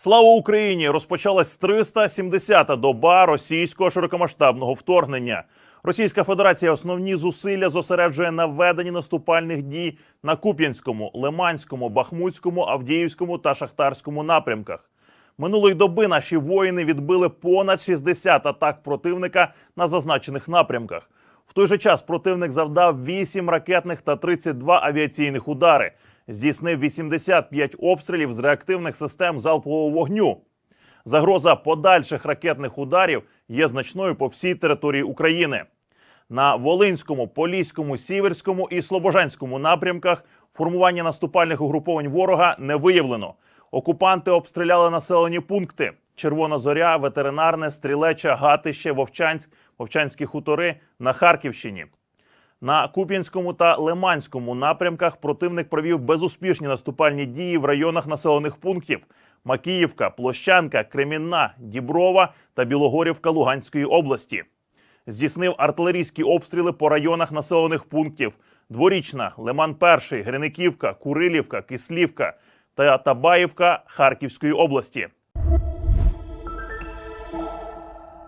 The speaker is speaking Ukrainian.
Слава Україні! Розпочалась 370-та доба російського широкомасштабного вторгнення. Російська Федерація основні зусилля зосереджує на веденні наступальних дій на Куп'янському, Лиманському, Бахмутському, Авдіївському та Шахтарському напрямках. Минулої доби наші воїни відбили понад 60 атак противника на зазначених напрямках. В той же час противник завдав 8 ракетних та 32 авіаційних удари, здійснив 85 обстрілів з реактивних систем залпового вогню. Загроза подальших ракетних ударів є значною по всій території України. На Волинському, Поліському, Сіверському і Слобожанському напрямках формування наступальних угруповань ворога не виявлено. Окупанти обстріляли населені пункти: Червона Зоря, Ветеринарне, Стрілеча, Гатище, Вовчанськ, Вовчанські хутори на Харківщині. На Куп'янському та Лиманському напрямках противник провів безуспішні наступальні дії в районах населених пунктів: Макіївка, Площанка, Кремінна, Діброва та Білогорівка Луганської області. Здійснив артилерійські обстріли по районах населених пунктів: Дворічна, Лиман Перший, Гриниківка, Курилівка, Кислівка та Табаївка Харківської області.